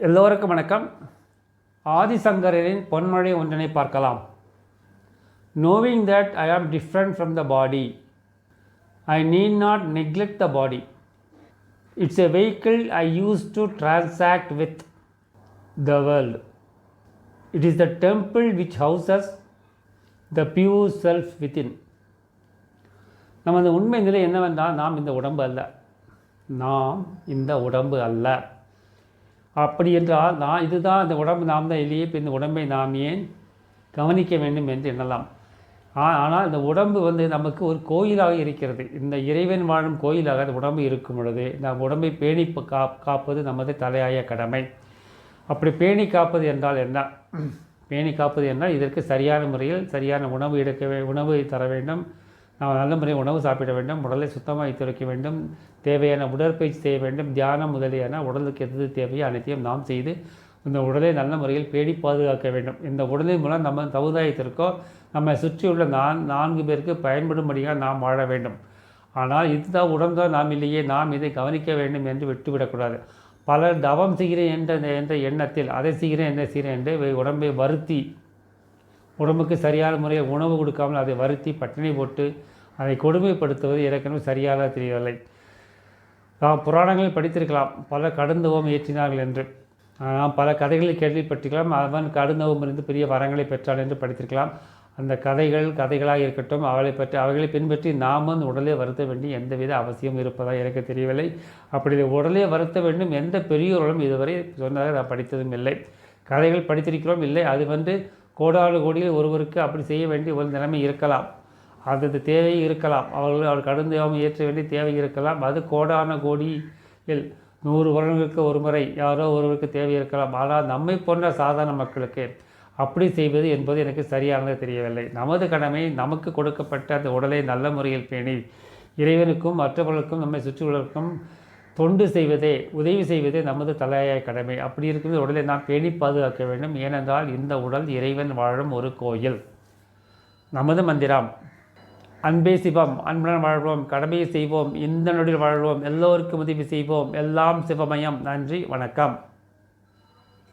எல்லோருக்கும் வணக்கம். ஆதிசங்கரின் பொன்மொழி ஒன்றினை பார்க்கலாம். Knowing that I am different from the body I need not neglect the body it's a vehicle I use to transact with the world it is the temple which houses the pure self within நம்ம அந்த உண்மை நிலை என்னவென்றால் நாம் இந்த உடம்பு அல்ல. நாம் இந்த உடம்பு அல்ல. அப்படி என்றால் நான் இதுதான் இந்த உடம்பு நாம் தான் இல்லையே இப்போ இந்த உடம்பை நாம் ஏன் கவனிக்க வேண்டும் என்று எண்ணலாம். ஆனால் இந்த உடம்பு வந்து நமக்கு ஒரு கோயிலாக இருக்கிறது. இந்த இறைவன் வாழும் கோயிலாக அந்த உடம்பு இருக்கும் பொழுது நாம் உடம்பை பேணி கா காப்பது நமது தலையாய கடமை. அப்படி பேணி காப்பது என்றால் என்ன? பேணி காப்பது என்றால் இதற்கு சரியான முறையில் சரியான உணவு எடுக்க உணவு தர வேண்டும். நாம் நல்ல முறையில் உணவு சாப்பிட வேண்டும் உடலை சுத்தமாக வைத்திருக்க வேண்டும் தேவையான உடற்பயிற்சி செய்ய வேண்டும் தியானம் முதலியான உடலுக்கு எது தேவையோ அனைத்தையும் நாம் செய்து இந்த உடலை நல்ல முறையில் பேடி பாதுகாக்க வேண்டும். இந்த உடலின் மூலம் நம்ம சமுதாயத்திற்கோ நம்மை சுற்றியுள்ள நான் நான்கு பேருக்கு பயன்படும்படியாக நாம் வாழ வேண்டும். ஆனால் இதுதான் உடம்தான் நாம் இல்லையே நாம் இதை கவனிக்க வேண்டும் என்று விட்டுவிடக்கூடாது. பலர் தவம் செய்கிறேன் என்ற என்ற எண்ணத்தில் அதை செய்கிறேன் என்ன செய்கிறேன் என்று உடம்பை வருத்தி உடம்புக்கு சரியான முறையில் உணவு கொடுக்காமல் அதை வருத்தி பட்டினி போட்டு அதை கொடுமைப்படுத்துவது ஏற்கனவே சரியாக தெரியவில்லை. நாம் புராணங்களில் படித்திருக்கலாம். பல கடுந்தவம் ஏற்றினார்கள் என்று. நாம் பல கதைகளை கேள்விப்பட்டிருக்கலாம். அவன் கடுந்தவம் இருந்து பெரிய வரங்களை பெற்றான் என்று படித்திருக்கலாம். அந்த கதைகள் கதைகளாக இருக்கட்டும் அவளை பற்றி அவர்களை பின்பற்றி நாமும் உடலே வருத்த வேண்டிய எந்தவித அவசியம் இருப்பதாக எனக்கு தெரியவில்லை. அப்படி உடலே வருத்த வேண்டும் எந்த பெரியோர்களும் இதுவரை சொன்னதாக நான் படித்ததும் இல்லை. கதைகள் படித்திருக்கிறோம் இல்லை. அது வந்து கோடாடு கோடியில் ஒருவருக்கு அப்படி செய்ய வேண்டிய ஒரு நிலைமை இருக்கலாம். அந்த தேவை இருக்கலாம். அவர்கள் அவர் கடுந்தவம் ஏற்ற வேண்டிய தேவை இருக்கலாம். அது கோடான கோடியில் நூறு வருடங்களுக்கு ஒரு முறை யாரோ ஒருவருக்கு தேவை இருக்கலாம். ஆனால் நம்மை போன்ற சாதாரண மக்களுக்கு அப்படி செய்வது என்பது எனக்கு சரியானது தெரியவில்லை. நமது கடமை நமக்கு கொடுக்கப்பட்ட அந்த உடலை நல்ல முறையில் பேணி இறைவனுக்கும் மற்றவர்களுக்கும் நம்மை சுற்றியுள்ளவர்களுக்கும் தொண்டு செய்வதே உதவி செய்வதே நமது தலையாய கடமை. அப்படி இருக்கிறது உடலை நாம் பேணி பாதுகாக்க வேண்டும். ஏனென்றால் இந்த உடல் இறைவன் வாழும் ஒரு கோயில். நமது மந்திரம் அன்பே சிவம் அன்புடன் வாழ்வோம் கடமையை செய்வோம் இந்த நொடியில் வாழ்வோம் எல்லோருக்கும் உதவி செய்வோம். எல்லாம் சிவமயம். நன்றி வணக்கம்.